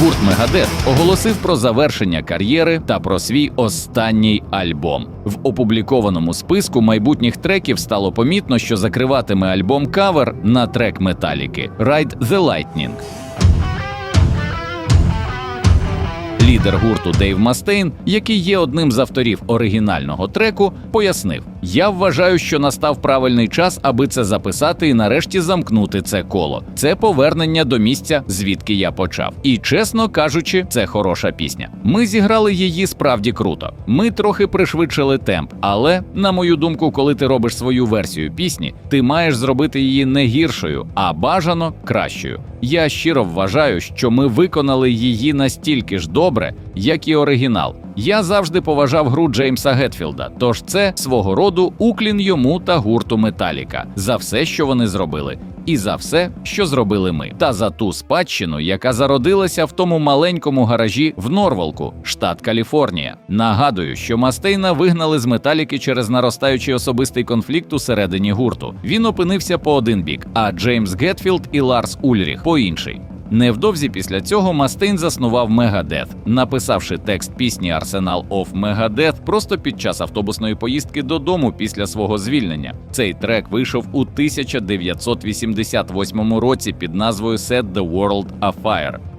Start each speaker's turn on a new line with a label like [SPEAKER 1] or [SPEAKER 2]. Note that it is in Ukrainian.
[SPEAKER 1] Гурт Мегадет оголосив про завершення кар'єри та про свій останній альбом. В опублікованому списку майбутніх треків стало помітно, що закриватиме альбом кавер на трек Металіки Ride the Lightning. Лідер гурту Дейв Мастейн, який є одним з авторів оригінального треку, пояснив: Я вважаю, що настав правильний час, аби це записати і нарешті замкнути це коло. Це повернення до місця, звідки я почав. І чесно кажучи, це хороша пісня. Ми зіграли її справді круто. Ми трохи пришвидшили темп, але на мою думку, коли ти робиш свою версію пісні, ти маєш зробити її не гіршою, а бажано кращою. Я щиро вважаю, що ми виконали її настільки ж добре, як і оригінал. Я завжди поважав гру Джеймса Гетфілда, тож це свого роду уклін йому та гурту Металіка за все, що вони зробили, і за все, що зробили ми, та за ту спадщину, яка зародилася в тому маленькому гаражі в Норволку, штат Каліфорнія. Нагадую, що Мастейна вигнали з металіки через наростаючий особистий конфлікт усередині гурту. Він опинився по один бік, а Джеймс Гетфілд і Ларс Ульріх по інший. Невдовзі після цього Мастейн заснував Мегадет, написавши текст пісні Арсенал оф Мегадет просто під час автобусної поїздки додому після свого звільнення. Цей трек вийшов у 1988 році під назвою Set the World Afire.